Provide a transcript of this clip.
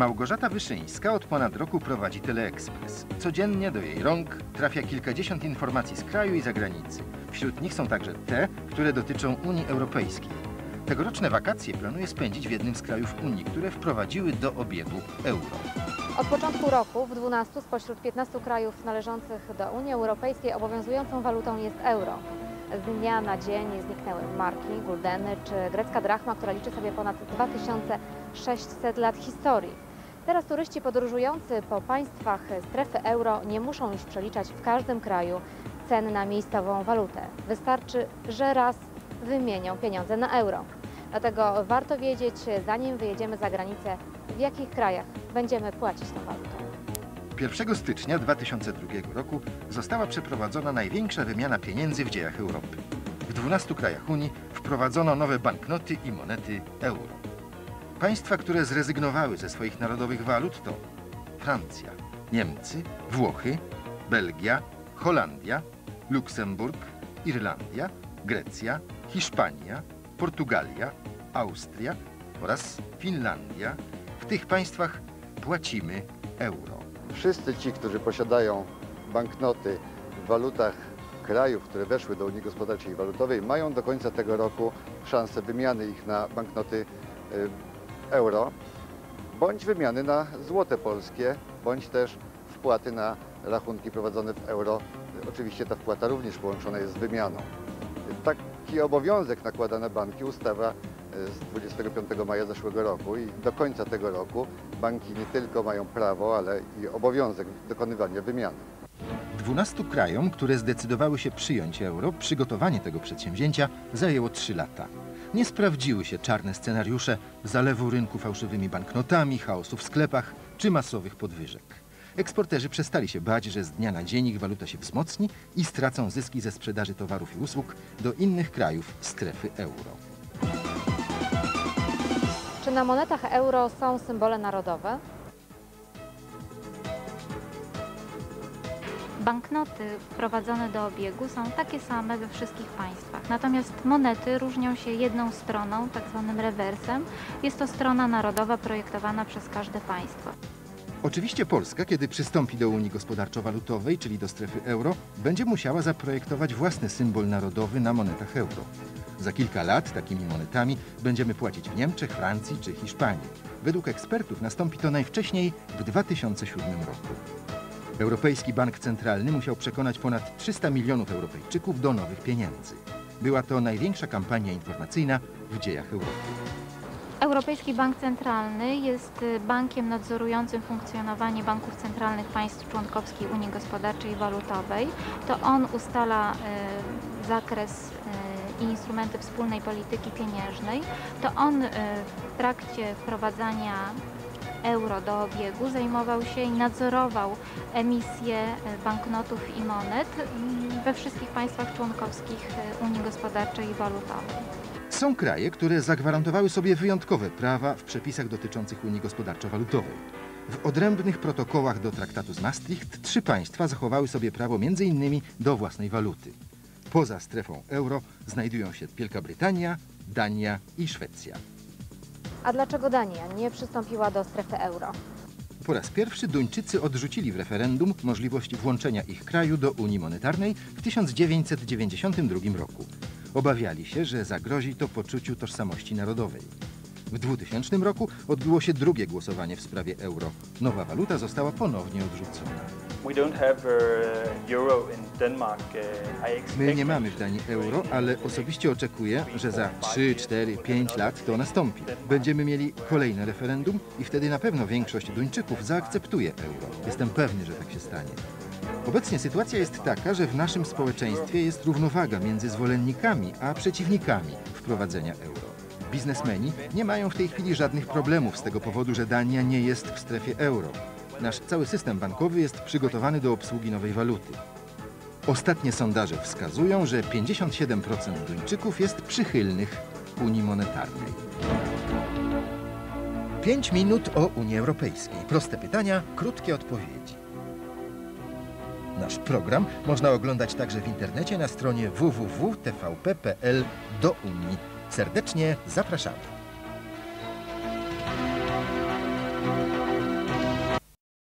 Małgorzata Wyszyńska od ponad roku prowadzi Teleekspres. Codziennie do jej rąk trafia kilkadziesiąt informacji z kraju i zagranicy. Wśród nich są także te, które dotyczą Unii Europejskiej. Tegoroczne wakacje planuje spędzić w jednym z krajów Unii, które wprowadziły do obiegu euro. Od początku roku w 12 spośród 15 krajów należących do Unii Europejskiej obowiązującą walutą jest euro. Z dnia na dzień zniknęły marki, guldeny czy grecka drachma, która liczy sobie ponad 2600 lat historii. Teraz turyści podróżujący po państwach strefy euro nie muszą już przeliczać w każdym kraju cen na miejscową walutę. Wystarczy, że raz wymienią pieniądze na euro. Dlatego warto wiedzieć, zanim wyjedziemy za granicę, w jakich krajach będziemy płacić tą walutą. 1 stycznia 2002 roku została przeprowadzona największa wymiana pieniędzy w dziejach Europy. W 12 krajach Unii wprowadzono nowe banknoty i monety euro. Państwa, które zrezygnowały ze swoich narodowych walut to Francja, Niemcy, Włochy, Belgia, Holandia, Luksemburg, Irlandia, Grecja, Hiszpania, Portugalia, Austria oraz Finlandia. W tych państwach płacimy euro. Wszyscy ci, którzy posiadają banknoty w walutach krajów, które weszły do Unii Gospodarczej i Walutowej, mają do końca tego roku szansę wymiany ich na banknoty y, euro, bądź wymiany na złote polskie, bądź też wpłaty na rachunki prowadzone w euro. Oczywiście ta wpłata również połączona jest z wymianą. Taki obowiązek nakłada na banki ustawa y, z 25 maja zeszłego roku i do końca tego roku banki nie tylko mają prawo, ale i obowiązek dokonywania wymiany. 12 krajom, które zdecydowały się przyjąć euro, przygotowanie tego przedsięwzięcia zajęło 3 lata. Nie sprawdziły się czarne scenariusze zalewu rynku fałszywymi banknotami, chaosu w sklepach czy masowych podwyżek. Eksporterzy przestali się bać, że z dnia na dzień ich waluta się wzmocni i stracą zyski ze sprzedaży towarów i usług do innych krajów strefy euro. Czy na monetach euro są symbole narodowe? Banknoty wprowadzone do obiegu są takie same we wszystkich państwach. Natomiast monety różnią się jedną stroną, tak zwanym rewersem. Jest to strona narodowa projektowana przez każde państwo. Oczywiście Polska, kiedy przystąpi do Unii Gospodarczo-Walutowej, czyli do strefy euro, będzie musiała zaprojektować własny symbol narodowy na monetach euro. Za kilka lat takimi monetami będziemy płacić w Niemczech, Francji czy Hiszpanii. Według ekspertów nastąpi to najwcześniej w 2007 roku. Europejski Bank Centralny musiał przekonać ponad 300 milionów Europejczyków do nowych pieniędzy. Była to największa kampania informacyjna w dziejach Europy. Europejski Bank Centralny jest y, bankiem nadzorującym funkcjonowanie banków centralnych państw członkowskich Unii Gospodarczej i Walutowej. To on ustala y, zakres y, i instrumenty wspólnej polityki pieniężnej. To on w trakcie wprowadzania euro do obiegu zajmował się i nadzorował emisję banknotów i monet mm, we wszystkich państwach członkowskich Unii Gospodarczej i Walutowej. Są kraje, które zagwarantowały sobie wyjątkowe prawa w przepisach dotyczących Unii Gospodarczo-Walutowej. W odrębnych protokołach do traktatu z Maastricht trzy państwa zachowały sobie prawo m.in. do własnej waluty. Poza strefą euro znajdują się Wielka Brytania, Dania i Szwecja. A dlaczego Dania nie przystąpiła do strefy euro? Po raz pierwszy Duńczycy odrzucili w referendum możliwość włączenia ich kraju do Unii Monetarnej w 1992 roku. Obawiali się, że zagrozi to poczuciu tożsamości narodowej. W 2000 roku odbyło się drugie głosowanie w sprawie euro. Nowa waluta została ponownie odrzucona. Uh. Uh, My nie mamy w Danii euro, ale osobiście oczekuję, że za 3, 4, 5 lat to nastąpi. Będziemy mieli kolejne referendum i wtedy na pewno większość Duńczyków zaakceptuje euro. Jestem pewny, że tak się stanie. Obecnie sytuacja jest taka, że w naszym społeczeństwie jest równowaga między zwolennikami a przeciwnikami wprowadzenia euro. Biznesmeni nie mają w tej chwili żadnych problemów z tego powodu, że Dania nie jest w strefie euro. Nasz cały system bankowy jest przygotowany do obsługi nowej waluty. Ostatnie sondaże wskazują, że 57% Duńczyków jest przychylnych Unii Monetarnej. 5 minut o Unii Europejskiej. Proste pytania, krótkie odpowiedzi. Nasz program można oglądać także w internecie na stronie www.tvp.pl do Unii. Serdecznie zapraszamy.